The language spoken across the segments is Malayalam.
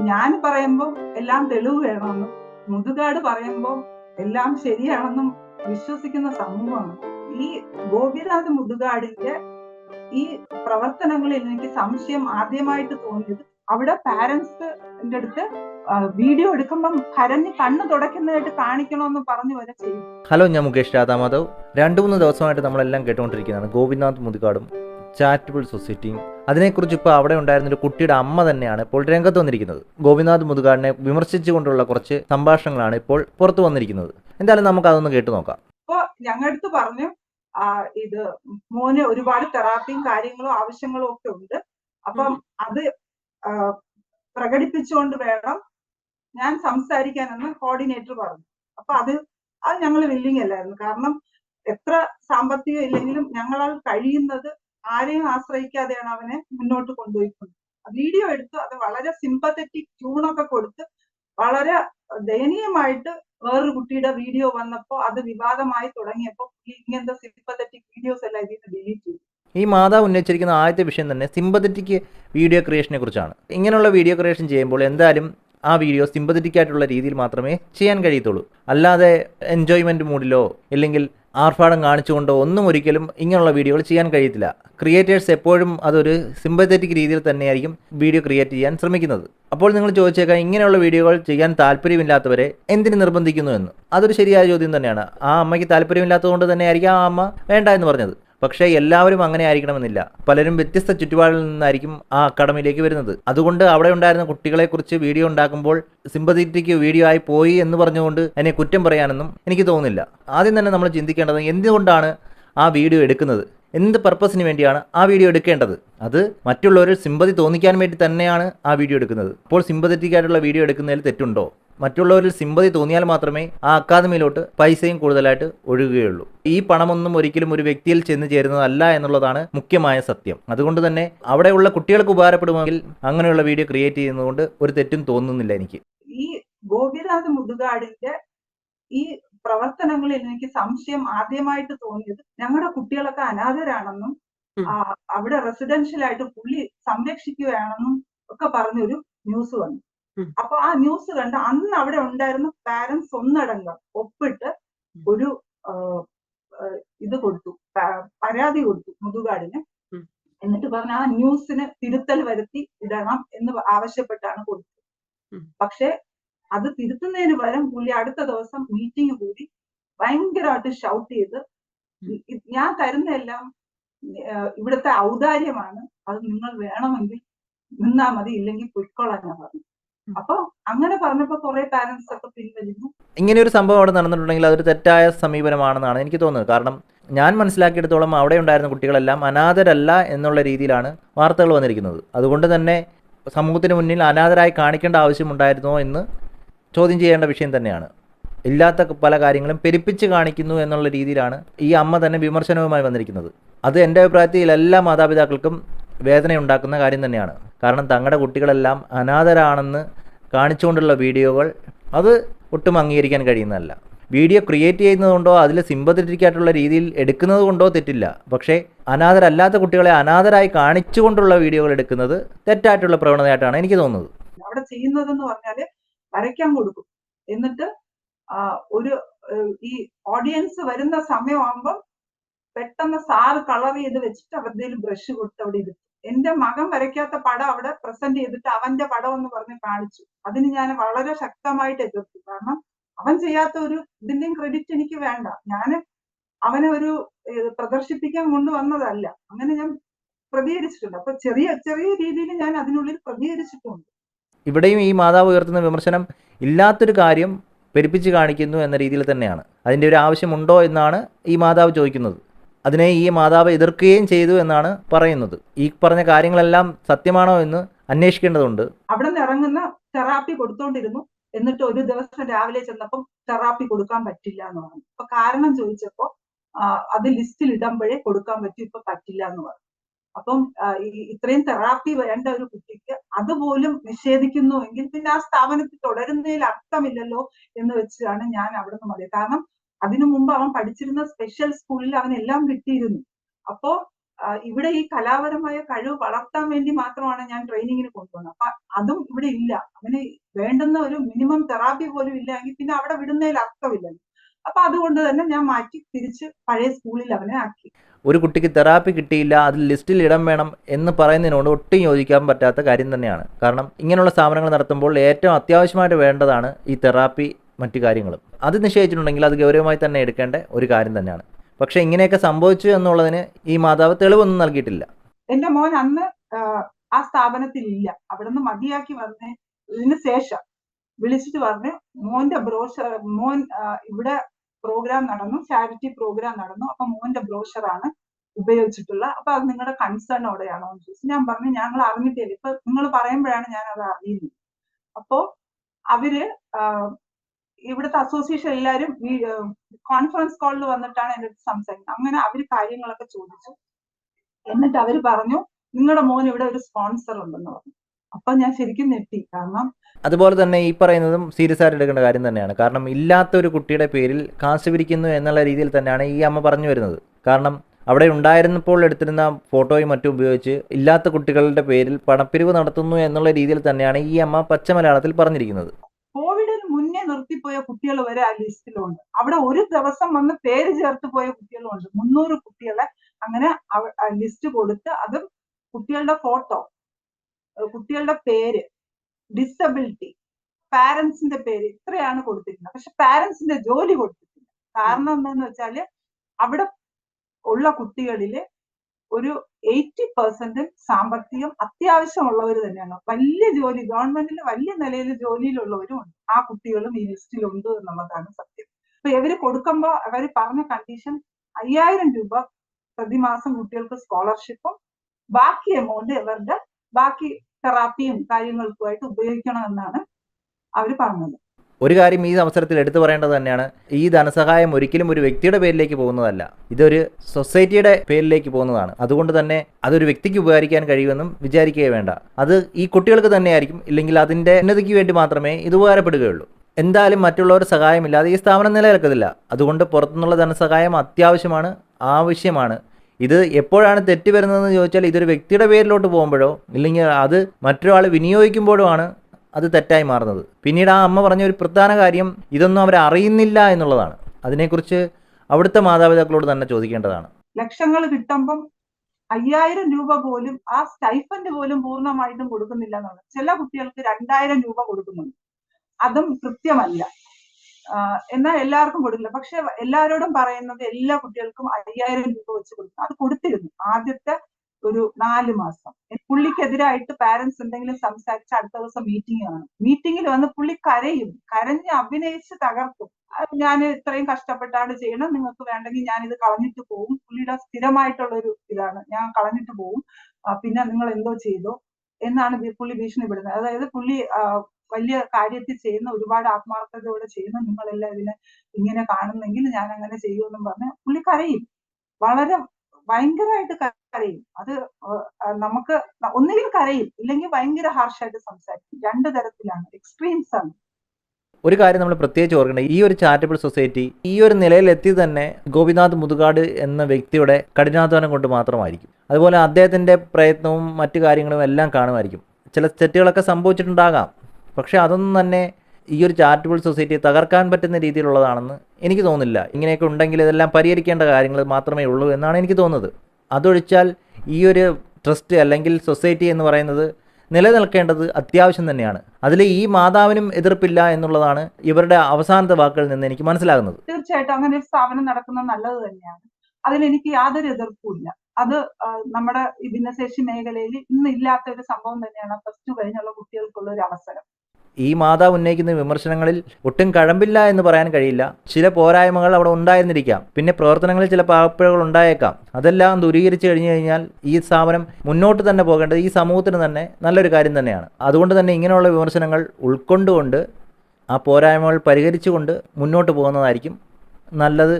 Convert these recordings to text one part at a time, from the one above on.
ഞാൻ പറയുമ്പോൾ എല്ലാം തെളിവ് വേണമെന്നും മുതുകാട് പറയുമ്പോൾ എല്ലാം ശരിയാണെന്നും വിശ്വസിക്കുന്ന സമൂഹമാണ്. ഈ ഗോപിനാഥ് മുതുകാടിന്റെ ഈ പ്രവർത്തനങ്ങളിൽ എനിക്ക് സംശയം ആദ്യമായിട്ട് തോന്നിയത് അവിടെ പാരന്റ്സിന്റെ അടുത്ത് വീഡിയോ എടുക്കുമ്പം കരഞ്ഞ് കണ്ണ് തുടയ്ക്കുന്നതായിട്ട് കാണിക്കണമെന്ന് പറഞ്ഞു വരെ ചെയ്യും ഹലോ ഞാൻ മുകേഷ് രാധാമാധവ്. രണ്ടു മൂന്ന് ദിവസമായിട്ട് നമ്മളെല്ലാം കേട്ടുകൊണ്ടിരിക്കുന്നതാണ് ഗോപിനാഥ് മുതുകാടും. ചാരിറ്റബിൾ സൊസൈറ്റിയും അതിനെക്കുറിച്ച് ഇപ്പോൾ അവിടെ ഉണ്ടായിരുന്ന ഒരു കുട്ടിയുടെ അമ്മ തന്നെയാണ് ഇപ്പോൾ രംഗത്ത് വന്നിരിക്കുന്നത്. ഗോപിനാഥ് മുതുകാടിനെ വിമർശിച്ചുകൊണ്ടുള്ള കുറച്ച് സംഭാഷണങ്ങളാണ് ഇപ്പോൾ പുറത്തു വന്നിരിക്കുന്നത്. എന്തായാലും നമുക്ക് അതൊന്ന് കേട്ടു നോക്കാം. അപ്പൊ ഞങ്ങളടുത്ത് പറഞ്ഞു ഇത് മോന് ഒരുപാട് തെറാപ്പിയും കാര്യങ്ങളും ആവശ്യങ്ങളും ഒക്കെ ഉണ്ട്. അപ്പം അത് പ്രകടിപ്പിച്ചുകൊണ്ട് വേണം ഞാൻ സംസാരിക്കാനെന്ന് കോർഡിനേറ്റർ പറഞ്ഞു. അപ്പൊ അത് അത് ഞങ്ങൾ വില്ലിങ് അല്ലായിരുന്നു. കാരണം എത്ര സാമ്പത്തികം ഇല്ലെങ്കിലും ഞങ്ങളാൽ കഴിയുന്നത് ആരെയും ആശ്രയിക്കാതെയാണ് അവനെ മുന്നോട്ട് കൊണ്ടുപോയിക്കുന്നത് വീഡിയോ എടുത്ത് അത് വളരെ സിമ്പത്തറ്റിക് ട്യൂണൊക്കെ കൊടുത്ത് വളരെ ദയനീയമായിട്ട് വേറൊരു കുട്ടിയുടെ വീഡിയോ വന്നപ്പോൾ അത് വിവാദമായി തുടങ്ങിയപ്പോൾ ഇങ്ങനത്തെ സിമ്പത്തറ്റിക് വീഡിയോസ് എല്ലാം ഇതിൽ നിന്ന് ഡിലീറ്റ് ചെയ്തു. ഈ മാതാവ് ഉന്നയിച്ചിരിക്കുന്ന ആദ്യത്തെ വിഷയം തന്നെ സിമ്പതറ്റിക് വീഡിയോ ക്രിയേഷനെ കുറിച്ചാണ്. ഇങ്ങനെയുള്ള വീഡിയോ ക്രിയേഷൻ ചെയ്യുമ്പോൾ എന്തായാലും ആ വീഡിയോ സിമ്പതറ്റിക് ആയിട്ടുള്ള രീതിയിൽ മാത്രമേ ചെയ്യാൻ കഴിയത്തുള്ളൂ. അല്ലാതെ എൻജോയ്മെന്റ് മൂഡിലോ അല്ലെങ്കിൽ ആർഭാടം കാണിച്ചുകൊണ്ടോ ഒന്നും ഒരിക്കലും ഇങ്ങനെയുള്ള വീഡിയോകൾ ചെയ്യാൻ കഴിയത്തില്ല. ക്രിയേറ്റേഴ്സ് എപ്പോഴും അതൊരു സിമ്പത്തറ്റിക് രീതിയിൽ തന്നെയായിരിക്കും വീഡിയോ ക്രിയേറ്റ് ചെയ്യാൻ ശ്രമിക്കുന്നത്. അപ്പോൾ നിങ്ങൾ ചോദിച്ചേക്കാം ഇങ്ങനെയുള്ള വീഡിയോകൾ ചെയ്യാൻ താല്പര്യമില്ലാത്തവരെ എന്തിനു നിർബന്ധിക്കുന്നു എന്ന്? അതൊരു ശരിയായ ചോദ്യം തന്നെയാണ്. ആ അമ്മയ്ക്ക് താല്പര്യമില്ലാത്തതുകൊണ്ട് തന്നെയായിരിക്കും ആ അമ്മ വേണ്ട എന്ന് പറഞ്ഞത്. പക്ഷേ എല്ലാവരും അങ്ങനെ ആയിരിക്കണമെന്നില്ല. പലരും വ്യത്യസ്ത ചുറ്റുപാടിൽ നിന്നായിരിക്കും ആ അക്കാഡമിയിലേക്ക് വരുന്നത്. അതുകൊണ്ട് അവിടെ ഉണ്ടായിരുന്ന കുട്ടികളെക്കുറിച്ച് വീഡിയോ ഉണ്ടാക്കുമ്പോൾ സിമ്പതിറ്റിക് വീഡിയോ ആയി പോയി എന്ന് പറഞ്ഞുകൊണ്ട് അതിനെ കുറ്റം പറയാനൊന്നും എനിക്ക് തോന്നുന്നില്ല. ആദ്യം തന്നെ നമ്മൾ ചിന്തിക്കേണ്ടത് എന്തുകൊണ്ടാണ് ആ വീഡിയോ എടുക്കുന്നത്? എന്ത് പർപ്പസിന് വേണ്ടിയാണ് ആ വീഡിയോ എടുക്കേണ്ടത്? അത് മറ്റുള്ളവരിൽ സിമ്പതി തോന്നിക്കാൻ വേണ്ടി തന്നെയാണ് ആ വീഡിയോ എടുക്കുന്നത്. അപ്പോൾ സിമ്പതറ്റിക് ആയിട്ടുള്ള വീഡിയോ എടുക്കുന്നതിൽ തെറ്റുണ്ടോ? മറ്റുള്ളവരിൽ സിമ്പതി തോന്നിയാൽ മാത്രമേ ആ അക്കാദമിയിലോട്ട് പൈസയും കൂടുതലായിട്ട് ഒഴുകുകയുള്ളൂ. ഈ പണമൊന്നും ഒരിക്കലും ഒരു വ്യക്തിയിൽ ചെന്ന് ചേരുന്നതല്ല എന്നുള്ളതാണ് മുഖ്യമായ സത്യം. അതുകൊണ്ട് തന്നെ അവിടെയുള്ള കുട്ടികൾക്ക് ഉപകാരപ്പെടുമെങ്കിൽ അങ്ങനെയുള്ള വീഡിയോ ക്രിയേറ്റ് ചെയ്യുന്നതുകൊണ്ട് ഒരു തെറ്റും തോന്നുന്നില്ല എനിക്ക്. ഈ ഗോപിനാഥ് മുതുകാടിന്റെ ഈ പ്രവർത്തനങ്ങളിൽ എനിക്ക് സംശയം ആദ്യമായിട്ട് തോന്നിയത് ഞങ്ങളുടെ കുട്ടികളൊക്കെ അനാഥരാണെന്നും അവിടെ റെസിഡൻഷ്യൽ ആയിട്ട് പുള്ളി സംരക്ഷിക്കുകയാണെന്നും ഒക്കെ പറഞ്ഞൊരു ന്യൂസ് വന്നു. അപ്പൊ ആ ന്യൂസ് കണ്ട് അന്ന് അവിടെ ഉണ്ടായിരുന്ന പാരന്റ്സ് ഒന്നടങ്കം ഒപ്പിട്ട് ഒരു ഇത് കൊടുത്തു. പരാതി കൊടുത്തു മുതുകാടിന്. എന്നിട്ട് പറഞ്ഞ ആ ന്യൂസിന് തിരുത്തൽ വരുത്തി ഇടണം എന്ന് ആവശ്യപ്പെട്ടാണ് കൊടുത്തത്. പക്ഷെ അത് തിരുത്തുന്നതിന് പകരം പുള്ളി അടുത്ത ദിവസം മീറ്റിംഗ് കൂടി ഭയങ്കരമായിട്ട് ഷൗട്ട് ചെയ്ത് ഞാൻ തരുന്നതെല്ലാം ഇവിടുത്തെ ഔദാര്യമാണ്. അത് നിങ്ങൾ വേണമെങ്കിൽ നിന്നാ മതി ഇല്ലെങ്കിൽ പൊയ്ക്കൊള്ളാൻ പറഞ്ഞു. അപ്പൊ അങ്ങനെ പറഞ്ഞപ്പോ കുറെ പാരന്റ്സ് ഒക്കെ പിൻവലിഞ്ഞു. ഇങ്ങനെ ഒരു സംഭവം അവിടെ നടന്നിട്ടുണ്ടെങ്കിൽ അതൊരു തെറ്റായ സമീപനമാണെന്നാണ് എനിക്ക് തോന്നുന്നത്. കാരണം ഞാൻ മനസ്സിലാക്കിയെടുത്തോളം അവിടെ ഉണ്ടായിരുന്ന കുട്ടികളെല്ലാം അനാഥരല്ല എന്നുള്ള രീതിയിലാണ് വാർത്തകൾ വന്നിരിക്കുന്നത്. അതുകൊണ്ട് തന്നെ സമൂഹത്തിന് മുന്നിൽ അനാഥരായി കാണിക്കേണ്ട ആവശ്യമുണ്ടായിരുന്നോ എന്ന് ചോദ്യം ചെയ്യേണ്ട വിഷയം തന്നെയാണ്. ഇല്ലാത്ത പല കാര്യങ്ങളും പെരുപ്പിച്ച് കാണിക്കുന്നു എന്നുള്ള രീതിയിലാണ് ഈ അമ്മ തന്നെ വിമർശനവുമായി വന്നിരിക്കുന്നത്. അത് എന്റെ അഭിപ്രായത്തിൽ എല്ലാ മാതാപിതാക്കൾക്കും വേദനയുണ്ടാക്കുന്ന കാര്യം തന്നെയാണ്. കാരണം തങ്ങളുടെ കുട്ടികളെല്ലാം അനാഥരാണെന്ന് കാണിച്ചുകൊണ്ടുള്ള വീഡിയോകൾ അത് ഒട്ടും അംഗീകരിക്കാൻ കഴിയുന്നതല്ല. വീഡിയോ ക്രിയേറ്റ് ചെയ്യുന്നതുകൊണ്ടോ അതിൽ സിമ്പത്തറ്റിക് ആയിട്ടുള്ള രീതിയിൽ എടുക്കുന്നത് കൊണ്ടോ തെറ്റില്ല. പക്ഷേ അനാഥരല്ലാത്ത കുട്ടികളെ അനാഥരായി കാണിച്ചുകൊണ്ടുള്ള വീഡിയോകൾ എടുക്കുന്നത് തെറ്റായിട്ടുള്ള പ്രവണതയായിട്ടാണ് എനിക്ക് തോന്നുന്നത്. അവിടെ ചെയ്യുന്നതെന്ന് പറഞ്ഞാൽ വരയ്ക്കാൻ കൊടുക്കും. എന്നിട്ട് ഒരു ഈ ഓഡിയൻസ് വരുന്ന സമയമാകുമ്പോൾ പെട്ടെന്ന് സാറ് കളർ ചെയ്ത് വെച്ചിട്ട് അവരുടെ ബ്രഷ് കൊടുത്ത് അവിടെ ഇരുത്തും. എന്റെ മകൻ വരയ്ക്കാത്ത പടം അവിടെ പ്രസന്റ് ചെയ്തിട്ട് അവന്റെ പടം എന്ന് പറഞ്ഞ് കാണിച്ചു. അതിന് ഞാൻ വളരെ ശക്തമായിട്ട് എതിർത്തു. കാരണം അവൻ ചെയ്യാത്ത ഒരു ഇതിന്റെയും ക്രെഡിറ്റ് എനിക്ക് വേണ്ട. ഞാൻ അവനെ ഒരു പ്രദർശിപ്പിക്കാൻ കൊണ്ടുവന്നതല്ല. അങ്ങനെ ഞാൻ പ്രതികരിച്ചിട്ടുണ്ട്. അപ്പൊ ചെറിയ ചെറിയ രീതിയിൽ ഞാൻ അതിനുള്ളിൽ പ്രതികരിച്ചിട്ടുണ്ട്. ഇവിടെയും ഈ മാതാവ് ഉയർത്തുന്ന വിമർശനം ഇല്ലാത്തൊരു കാര്യം പെരുപ്പിച്ച് കാണിക്കുന്നു എന്ന രീതിയിൽ തന്നെയാണ്. അതിന്റെ ഒരു ആവശ്യമുണ്ടോ എന്നാണ് ഈ മാതാവ് ചോദിക്കുന്നത്. അതിനെ ഈ മാതാവ് എതിർക്കുകയും ചെയ്തു എന്നാണ് പറയുന്നത്. ഈ പറഞ്ഞ കാര്യങ്ങളെല്ലാം സത്യമാണോ എന്ന് അന്വേഷിക്കേണ്ടതുണ്ട്. അവിടെ നിന്ന് ഇറങ്ങുന്ന തെറാപ്പി കൊടുത്തോണ്ടിരുന്നു. എന്നിട്ട് ഒരു ദിവസം രാവിലെ ചെന്നപ്പം തെറാപ്പി കൊടുക്കാൻ പറ്റില്ല എന്ന് പറഞ്ഞു അപ്പൊ കാരണം ചോദിച്ചപ്പോ അത് ലിസ്റ്റിൽ ഇടുമ്പോഴേ കൊടുക്കാൻ പറ്റും ഇപ്പൊ പറ്റില്ല എന്ന് പറഞ്ഞു. അപ്പം ഇത്രയും തെറാപ്പി വേണ്ട ഒരു കുട്ടിക്ക് അതുപോലും നിഷേധിക്കുന്നു എങ്കിൽ പിന്നെ ആ സ്ഥാപനത്തിൽ തുടരുന്നതിൽ അർത്ഥമില്ലല്ലോ എന്ന് വെച്ചാണ് ഞാൻ അവിടെ നിന്ന് മതി കാരണം അതിനു മുമ്പ് അവൻ പഠിച്ചിരുന്ന സ്പെഷ്യൽ സ്കൂളിൽ അവൻ എല്ലാം കിട്ടിയിരുന്നു. അപ്പോ ഇവിടെ ഈ കലാപരമായ കഴിവ് വളർത്താൻ വേണ്ടി മാത്രമാണ് ഞാൻ ട്രെയിനിങ്ങിന് കൊണ്ടുപോകുന്നത് അപ്പൊ അതും ഇവിടെ ഇല്ല. അവന് വേണ്ടുന്ന ഒരു മിനിമം തെറാപ്പി പോലും ഇല്ല എങ്കിൽ പിന്നെ അവിടെ വിടുന്നതിൽ അർത്ഥമില്ലല്ലോ. അപ്പൊ അതുകൊണ്ട് തന്നെ ഞാൻ മാറ്റി തിരിച്ച് പഴയ സ്കൂളിൽ അവനെ ആക്കി. ഒരു കുട്ടിക്ക് തെറാപ്പി കിട്ടിയില്ല അതിൽ ലിസ്റ്റിൽ ഇടം വേണം എന്ന് പറയുന്നതിനോട് ഒട്ടും യോജിക്കാൻ പറ്റാത്ത കാര്യം തന്നെയാണ്. കാരണം ഇങ്ങനെയുള്ള സ്ഥാപനങ്ങൾ നടത്തുമ്പോൾ ഏറ്റവും അത്യാവശ്യമായിട്ട് വേണ്ടതാണ് ഈ തെറാപ്പി മറ്റു കാര്യങ്ങളും. അത് നിശ്ചയിച്ചിട്ടുണ്ടെങ്കിൽ അത് ഗൗരവമായി തന്നെ എടുക്കേണ്ട ഒരു കാര്യം തന്നെയാണ്. പക്ഷെ ഇങ്ങനെയൊക്കെ സംഭവിച്ചു എന്നുള്ളതിന് ഈ മാതാവ് തെളിവൊന്നും നൽകിയിട്ടില്ല. എന്റെ മോൻ അന്ന് ആ, സ്ഥാപനത്തിൽ ഇല്ല അവിടെ നിന്ന് മതിയാക്കി വന്നതിന് ശേഷം വിളിച്ചിട്ട് പറഞ്ഞ് മോന്റെ ബ്രോഷർ മോൻ ഇവിടെ പ്രോഗ്രാം നടന്നു ചാരിറ്റി പ്രോഗ്രാം നടന്നു. അപ്പൊ മോന്റെ ബ്രോഷറാണ് ഉപയോഗിച്ചിട്ടുള്ള. അപ്പൊ അത് നിങ്ങളുടെ കൺസേണോടെയാണോ എന്ന് ചോദിച്ചു. ഞാൻ പറഞ്ഞു ഞങ്ങൾ അറിഞ്ഞിട്ടില്ല. ഇപ്പൊ നിങ്ങൾ പറയുമ്പോഴാണ് ഞാൻ അത് അറിയുന്നത്. അപ്പോ അവർ ഇവിടുത്തെ അസോസിയേഷൻ എല്ലാവരും കോൺഫറൻസ് കോളിൽ വന്നിട്ടാണ് എന്റെ അടുത്ത് സംസാരിക്കുന്നത്. അങ്ങനെ അവർ കാര്യങ്ങളൊക്കെ ചോദിച്ചു. എന്നിട്ട് അവർ പറഞ്ഞു നിങ്ങളുടെ മോൻ ഇവിടെ ഒരു സ്പോൺസർ ഉണ്ടെന്ന് പറഞ്ഞു. അപ്പൊ ഞാൻ ശരിക്കും ഞെട്ടി. കാരണം അതുപോലെ തന്നെ ഈ പറയുന്നതും സീരിയസ് ആയിട്ട് എടുക്കേണ്ട കാര്യം തന്നെയാണ്. കാരണം ഇല്ലാത്ത ഒരു കുട്ടിയുടെ പേരിൽ കാശ് പിരിക്കുന്നു എന്നുള്ള രീതിയിൽ തന്നെയാണ് ഈ അമ്മ പറഞ്ഞു വരുന്നത്. കാരണം അവിടെ ഉണ്ടായിരുന്നപ്പോൾ എടുത്തിരുന്ന ഫോട്ടോയും മറ്റും ഉപയോഗിച്ച് ഇല്ലാത്ത കുട്ടികളുടെ പേരിൽ പണപ്പിരിവ് നടത്തുന്നു എന്നുള്ള രീതിയിൽ തന്നെയാണ് ഈ അമ്മ പച്ച മലയാളത്തിൽ പറഞ്ഞിരിക്കുന്നത്. നിർത്തിപ്പോയ കുട്ടികൾ വരെ ആ ലിസ്റ്റിലുണ്ട്. അവിടെ ഒരു ദിവസം വന്ന് പേര് ചേർത്ത് പോയ കുട്ടികളുണ്ട് മുന്നൂറ് കുട്ടികളെ അങ്ങനെ ലിസ്റ്റ് കൊടുത്ത് അതും കുട്ടികളുടെ ഫോട്ടോ കുട്ടികളുടെ പേര് ഡിസബിലിറ്റി പാരന്റ്സിന്റെ പേര് ഇത്രയാണ് കൊടുത്തിരുന്നത് പക്ഷെ പാരന്റ്സിന്റെ ജോലി കൊടുത്തിട്ടില്ല. കാരണം എന്താന്ന് വെച്ചാൽ അവിടെ ഉള്ള കുട്ടികളിൽ ഒരു എയ്റ്റി പെർസെന്റും സാമ്പത്തികം അത്യാവശ്യമുള്ളവർ തന്നെയാണ്. വലിയ ജോലി ഗവൺമെന്റിൽ വലിയ നിലയിൽ ജോലിയിലുള്ളവരും ഉണ്ട്. ആ കുട്ടികളും ഈ ലിസ്റ്റിലുണ്ട് എന്നുള്ളതാണ് സത്യം. അപ്പൊ ഇവർ കൊടുക്കുമ്പോൾ അവർ പറഞ്ഞ കണ്ടീഷൻ അയ്യായിരം രൂപ പ്രതിമാസം കുട്ടികൾക്ക് സ്കോളർഷിപ്പും ബാക്കി എമൗണ്ട് ഇവരുടെ ബാക്കി തെറാപ്പിയും കാര്യങ്ങൾക്കുമായിട്ട് ഉപയോഗിക്കണമെന്നാണ് അവർ പറഞ്ഞത്. ഒരു കാര്യം ഈ അവസരത്തിൽ എടുത്തു പറയേണ്ടത് തന്നെയാണ് ഈ ധനസഹായം ഒരിക്കലും ഒരു വ്യക്തിയുടെ പേരിലേക്ക് പോകുന്നതല്ല. ഇതൊരു സൊസൈറ്റിയുടെ പേരിലേക്ക് പോകുന്നതാണ്. അതുകൊണ്ട് തന്നെ അതൊരു വ്യക്തിക്ക് ഉപകരിക്കാൻ കഴിയുമെന്നും വിചാരിക്കുകയേ വേണ്ട. അത് ഈ കുട്ടികൾക്ക് തന്നെയായിരിക്കും ഇല്ലെങ്കിൽ അതിന്റെ ഉന്നതിക്ക് വേണ്ടി മാത്രമേ ഇത് ഉപകാരപ്പെടുകയുള്ളൂ. എന്തായാലും മറ്റുള്ളവർ സഹായമില്ലാതെ ഈ സ്ഥാപനം നിലനിൽക്കത്തില്ല. അതുകൊണ്ട് പുറത്തുനിന്നുള്ള ധനസഹായം അത്യാവശ്യമാണ് ആവശ്യമാണ്. ഇത് എപ്പോഴാണ് തെറ്റ് വരുന്നതെന്ന് ചോദിച്ചാൽ ഇതൊരു വ്യക്തിയുടെ പേരിലോട്ട് പോകുമ്പോഴോ ഇല്ലെങ്കിൽ അത് മറ്റൊരാൾ വിനിയോഗിക്കുമ്പോഴോ ആണ് അത് തെറ്റായി മാറുന്നത്. പിന്നീട് ആ അമ്മ പറഞ്ഞ ഒരു പ്രധാന കാര്യം ഇതൊന്നും അവർ അറിയുന്നില്ല എന്നുള്ളതാണ്. അതിനെക്കുറിച്ച് അവിടുത്തെ മാതാപിതാക്കളോട് തന്നെ ചോദിക്കേണ്ടതാണ്. ലക്ഷങ്ങൾ കിട്ടുമ്പം അയ്യായിരം രൂപ പോലും ആ സ്റ്റൈഫൻഡ് പോലും പൂർണമായിട്ടും കൊടുക്കുന്നില്ല എന്നാണ്. ചില കുട്ടികൾക്ക് രണ്ടായിരം രൂപ കൊടുക്കുന്നുണ്ട്. അതും കൃത്യമല്ല. എന്നാൽ എല്ലാവർക്കും കൊടുക്കില്ല. പക്ഷെ എല്ലാവരോടും പറയുന്നത് എല്ലാ കുട്ടികൾക്കും അയ്യായിരം രൂപ വെച്ച് കൊടുക്കും അത് കൊടുത്തിരുന്നു. ആദ്യത്തെ ഒരു നാല് മാസം. പുള്ളിക്കെതിരായിട്ട് പാരന്റ്സ് എന്തെങ്കിലും സംസാരിച്ച് അടുത്ത ദിവസം മീറ്റിംഗ് കാണും മീറ്റിംഗിൽ വന്ന് പുള്ളി കരയും. കരഞ്ഞ് അഭിനയിച്ച് തകർക്കും. ഞാൻ ഇത്രയും കഷ്ടപ്പെട്ടാണ് ചെയ്യണം. നിങ്ങൾക്ക് വേണ്ടെങ്കിൽ ഞാൻ ഇത് കളഞ്ഞിട്ട് പോകും. പുള്ളിയുടെ സ്ഥിരമായിട്ടുള്ള ഒരു ഇതാണ്. ഞാൻ കളഞ്ഞിട്ട് പോകും. പിന്നെ നിങ്ങൾ എന്തോ ചെയ്തു എന്നാണ് പുള്ളി ഭീഷണിപ്പെടുന്നത്. അതായത് പുള്ളി വലിയ കാര്യത്തിൽ ചെയ്യുന്ന ഒരുപാട് ആത്മാർത്ഥതയോടെ ചെയ്യുന്ന നിങ്ങളെല്ലാം ഇതിനെ ഇങ്ങനെ കാണുന്നെങ്കിൽ ഞാൻ അങ്ങനെ ചെയ്യുമെന്നും പറഞ്ഞ് പുള്ളി കരയും. വളരെ ഭയങ്കരമായിട്ട് കരയും. അത് നമുക്ക് ഒന്നുകിൽ കരയും ഇല്ലെങ്കിൽ ഭയങ്കര ഹാർഷായിട്ട് സംസാരിക്കും. രണ്ട് തരത്തിലാണ് എക്സ്ട്രീംസ് ആണ്. ഒരു കാര്യം നമ്മൾ പ്രത്യേകിച്ച് ഓർക്കേണ്ട ഈ ഒരു ചാരിറ്റബിൾ സൊസൈറ്റി ഈ ഒരു നിലയിലെത്തി തന്നെ ഗോപിനാഥ് മുതുകാട് എന്ന വ്യക്തിയുടെ കഠിനാധ്വാനം കൊണ്ട് മാത്രമായിരിക്കും. അതുപോലെ അദ്ദേഹത്തിന്റെ പ്രയത്നവും മറ്റു കാര്യങ്ങളും എല്ലാം കാണുമായിരിക്കും. ചില തെറ്റുകളൊക്കെ സംഭവിച്ചിട്ടുണ്ടാകാം. പക്ഷേ അതൊന്നും തന്നെ ഈ ഒരു ചാരിറ്റബിൾ സൊസൈറ്റി തകർക്കാൻ പറ്റുന്ന രീതിയിലുള്ളതാണെന്ന് എനിക്ക് തോന്നുന്നില്ല. ഇങ്ങനെയൊക്കെ ഉണ്ടെങ്കിൽ ഇതെല്ലാം പരിഹരിക്കേണ്ട കാര്യങ്ങൾ മാത്രമേ ഉള്ളൂ എന്നാണ് എനിക്ക് തോന്നുന്നത്. അതൊഴിച്ചാൽ ഈ ഒരു ട്രസ്റ്റ് അല്ലെങ്കിൽ സൊസൈറ്റി എന്ന് പറയുന്നത് നിലനിൽക്കേണ്ടത് അത്യാവശ്യം തന്നെയാണ്. അതിൽ ഈ മാതാവിനും എതിർപ്പില്ല എന്നുള്ളതാണ് ഇവരുടെ അവസാനത്തെ വാക്കുകളിൽ നിന്ന് എനിക്ക് മനസ്സിലാകുന്നത്. തീർച്ചയായിട്ടും അങ്ങനെ ഒരു സ്ഥാപനം നടക്കുന്നത് നല്ലത് തന്നെയാണ്. അതിലെനിക്ക് യാതൊരു എതിർപ്പുമില്ല. അത് നമ്മുടെ ഈ ഭിന്നശേഷി മേഖലയിൽ ഇന്നില്ലാത്ത ഒരു സംഭവം തന്നെയാണ് പ്ലസ് ടു കഴിഞ്ഞുള്ള കുട്ടികൾക്കുള്ള ഒരു അവസരം. ഈ മാതാവ് ഉന്നയിക്കുന്ന വിമർശനങ്ങളിൽ ഒട്ടും കഴമ്പില്ല എന്ന് പറയാൻ കഴിയില്ല. ചില പോരായ്മകൾ അവിടെ ഉണ്ടായിരുന്നിരിക്കാം. പിന്നെ പ്രവർത്തനങ്ങളിൽ ചില പാകപ്പിഴകൾ ഉണ്ടായേക്കാം. അതെല്ലാം ദൂരീകരിച്ചു കഴിഞ്ഞു കഴിഞ്ഞാൽ ഈ സ്ഥാപനം മുന്നോട്ട് തന്നെ പോകേണ്ടത് ഈ സമൂഹത്തിന് തന്നെ നല്ലൊരു കാര്യം തന്നെയാണ്. അതുകൊണ്ട് തന്നെ ഇങ്ങനെയുള്ള വിമർശനങ്ങൾ ഉൾക്കൊണ്ടുകൊണ്ട് ആ പോരായ്മകൾ പരിഹരിച്ചുകൊണ്ട് മുന്നോട്ട് പോകുന്നതായിരിക്കും നല്ലത്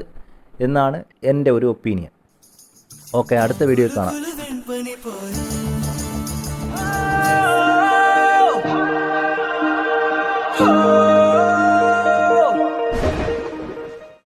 എന്നാണ് എന്റെ ഒരു ഒപ്പീനിയൻ. ഓക്കെ അടുത്ത വീഡിയോ കാണാം. Oh.